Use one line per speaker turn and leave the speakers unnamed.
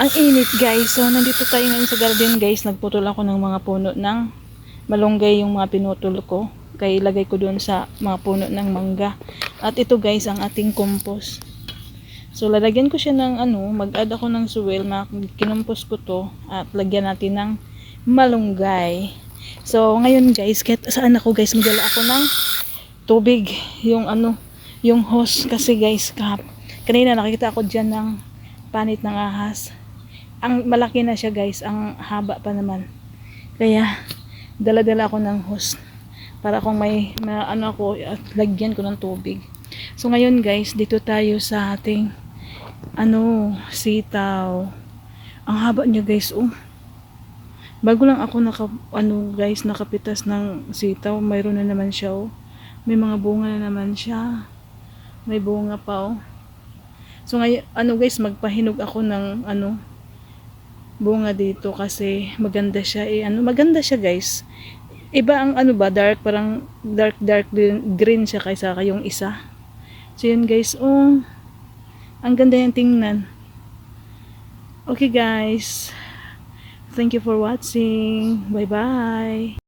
Ang init guys. So nandito tayo ngayon sa garden guys. Nagputol ako ng mga puno ng malunggay yung mga pinutol ko. Kaya ilagay ko doon sa mga puno ng mangga. At ito guys ang ating compost. So lalagyan ko siya ng ano, mag-add ako ng soil, kinumpos ko to at lagyan natin ng malunggay. So ngayon guys, kahit saan ako guys, magdala ako ng tubig, yung ano, yung hose kasi guys, kahap, kanina nakita ako dyan ng panit ng ahas. Ang malaki na siya guys, ang haba pa naman. Kaya dala-dala ako ng hose para kung may, may ano ako, at lagyan ko ng tubig. So ngayon guys, dito tayo sa ating ano, sitaw. Ang haba niya guys, oh. Bago lang ako naka, ano guys, nakapitas ng sitaw, mayroon na naman siya, oh. May mga bunga na naman siya. May bunga pa, oh. So ngayon, ano guys, magpahinog ako ng, ano, bunga dito kasi maganda siya, eh. Ano, maganda siya guys. Iba ang ano ba, dark, parang dark, dark green, siya kaysa yung isa. So yun guys, oh. Ang ganda yung tingnan. Okay guys. Thank you for watching. Bye bye.